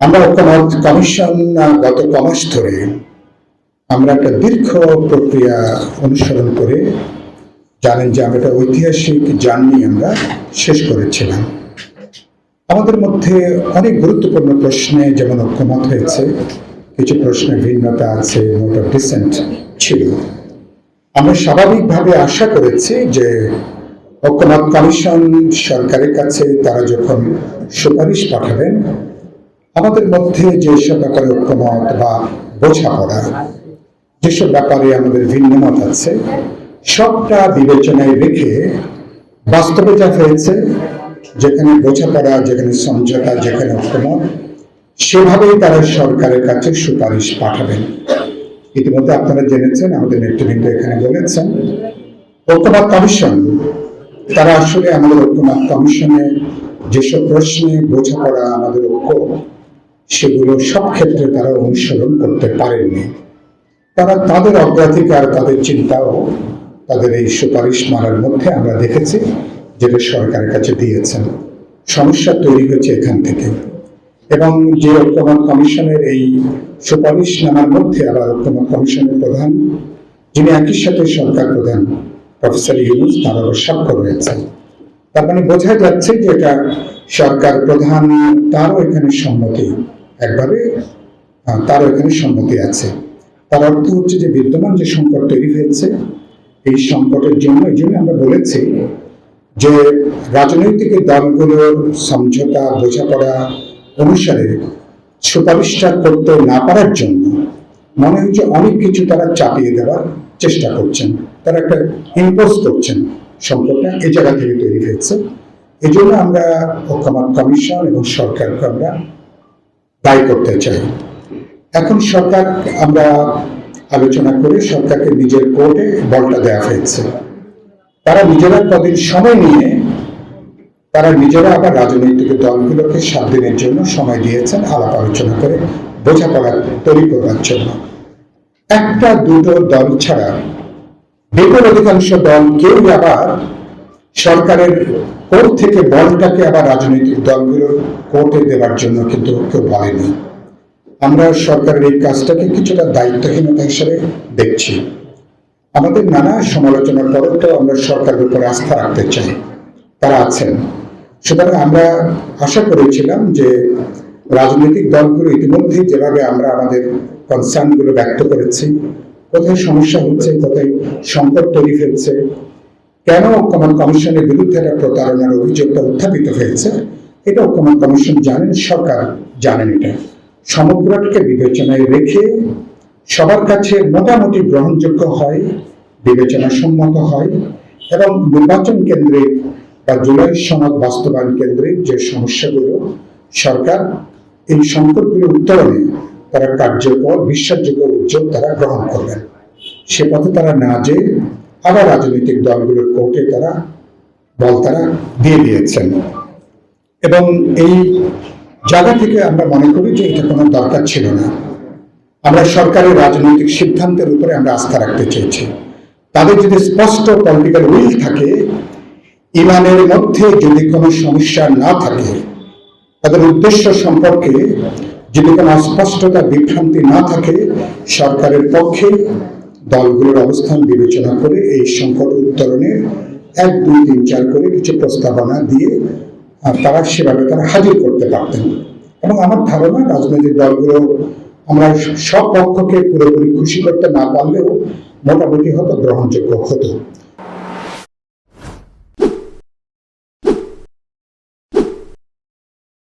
আমরা ঐক্যমত কমিশন গত কমাস ধরে আমরা একটা দীর্ঘ প্রক্রিয়া অনুসরণ করে জানেন যে আমরা একটা ঐতিহাসিক জার্নি আমরা শেষ করেছিলাম। আমাদের মধ্যে অনেক গুরুত্বপূর্ণ প্রশ্নে যেমন ঐক্যমত হয়েছে, কিছু প্রশ্নে ভিন্নতা আছে নোট অফ ডিসেন্ট ছিল। আমরা স্বাভাবিকভাবে আশা করেছি যে ঐক্যমত কমিশন সরকারের কাছে তারা যখন সুপারিশ পাঠাবেন আমাদের মধ্যে যেসব ব্যাপারে ঐক্যমত বা বোঝাপড়া, যেসব ব্যাপারে আমাদের ভিন্ন ভিন্নমত আছে, সবটা বিবেচনায় রেখে বাস্তবে যা হয়েছে, যেখানে বোঝাপড়া, যেখানে সমঝোতা, যেখানে ঐক্যমত, সেভাবেই তারা সরকারের কাছে সুপারিশ পাঠাবেন। ইতিমধ্যে আপনারা জেনেছেন, আমাদের নেতৃবৃন্দ এখানে বলেছেন, ঐক্যমত কমিশন, তারা আসলে আমাদের ঐক্যমত কমিশনে যেসব প্রশ্নে বোঝাপড়া, আমাদের ঐক্য সেগুলো সব ক্ষেত্রে তারা অনুসরণ করতে পারেননি। তারা তাদের অগ্রাধিকার, তাদের চিন্তাও, তাদের এই সুপারিশ মারার মধ্যে আমরা দেখেছি যেটা সরকারের কাছে দিয়েছেন। সমস্যা তৈরি হয়েছে এখান থেকে। এবং যে ঐক্যমত কমিশনের এই সুপারিশ নামার মধ্যে আবার ঐক্যমত কমিশনের প্রধান, যিনি একই সাথে সরকার প্রধান, প্রফেসর ইউনুস, তার আবার স্বাক্ষর রয়েছে। তার মানে বোঝা যাচ্ছে যে এটা সরকার প্রধান, তারও এখানে সম্মতি। একভাবে আহ, তারও এখানে সম্মতি আছে। তার অর্থ হচ্ছে যে বিদ্যমান যে সংকট তৈরি হয়েছে এই সংকটের জন্য এই জন্য আমরা বলেছি যে রাজনৈতিক দলগুলোর সমঝোতা বোঝাপড়া অনুসারে সুপারিশটা করতে না পারার জন্য মনে হচ্ছে অনেক কিছু তারা চাপিয়ে দেওয়ার চেষ্টা করছেন। তারা একটা ইম্পোজ করছেন সংকটটা এই জায়গা থেকে তৈরি হয়েছে। এই জন্য আমরা ঐক্যমত কমিশন এবং সরকারকে আমরা দায়ী করতে চাই। এখন সরকার, আমরা আলোচনা করে, সরকারকে নিজের কোর্টে বলটা দেওয়া হয়েছে। তারা নিজেরা কদিন সময় নিয়ে, তারা নিজেরা আবার রাজনৈতিক দলগুলোকে সাত দিনের জন্য সময় দিয়েছেন আলাপ আলোচনা করে বোঝাপড়া তৈরি করবার জন্য। একটা দুটো দল ছাড়া, বিপুল অধিকাংশ দল কেউ আবার সরকারের কোর্ট থেকে বলটাকে আবার রাজনৈতিক দলগুলোর কোর্টে দেওয়ার জন্য কিন্তু কেউ বলেনি। আমরা সরকারের এই কাজটাকে কিছুটা দায়িত্বহীনতা হিসেবে দেখছি। আমাদের নানা সমালোচনার পরেও আমরা সরকারের উপর আস্থা রাখতে চাই। তারা আছেন। সুতরাং আমরা আশা করেছিলাম যে রাজনৈতিক দলগুলো ইতিমধ্যে যেভাবে আমরা আমাদের কনসার্নগুলো ব্যক্ত করেছি, কোথায় সমস্যা হচ্ছে, কোথায় সংকট তৈরি হয়েছে কেন ঐক্যমত কমিশনের বিরুদ্ধে একটা প্রতারণার অভিযোগটা উত্থাপিত হয়েছে? এটা ঐক্যমত কমিশন জানেন, সরকার জানেন এটা। সমগ্রটাকে বিবেচনায় রেখে সবার কাছে মোটামুটি গ্রহণযোগ্য হয় বিবেচনা সম্মত হয় এবং নির্বাচন কেন্দ্রিক বা জুলাই সনদ বাস্তবায়ন কেন্দ্রে যে সমস্যাগুলো সরকার এই সংকটগুলো উত্তরণে তারা কার্যকর, বিশ্বাসযোগ্য উদ্যোগ তারা গ্রহণ করবেন। সে পথে তারা না যে আবার রাজনৈতিক দলগুলোর কোর্টে তারা বল তারা দিয়ে দিয়েছেন। এবং এই জায়গা থেকে আমরা মনে করি যে এটা কোনো দরকার ছিল না। আমরা সরকারের রাজনৈতিক সিদ্ধান্তের উপরে আমরা আস্থা রাখতে চেয়েছি। তাদের যদি স্পষ্ট পলিটিক্যাল উইল থাকে, ইমানের মধ্যে যদি কোনো সমস্যা না থাকে, তাদের উদ্দেশ্য সম্পর্কে যদি কোনো অস্পষ্টতা, বিভ্রান্তি না থাকে, সরকারের পক্ষে দলগুলোর অবস্থান বিবেচনা করে এই সংকট উত্তরণে এক, দুই, তিন, চার করে কিছু প্রস্তাবনা দিয়ে তারা সেভাবে তারা হাজির করতে পারতেন। এবং আমার ধারণা, রাজনৈতিক দলগুলো আমরা সব পক্ষকে পুরোপুরি খুশি করতে না পারলেও মোটামুটি হয়তো গ্রহণযোগ্য হতো।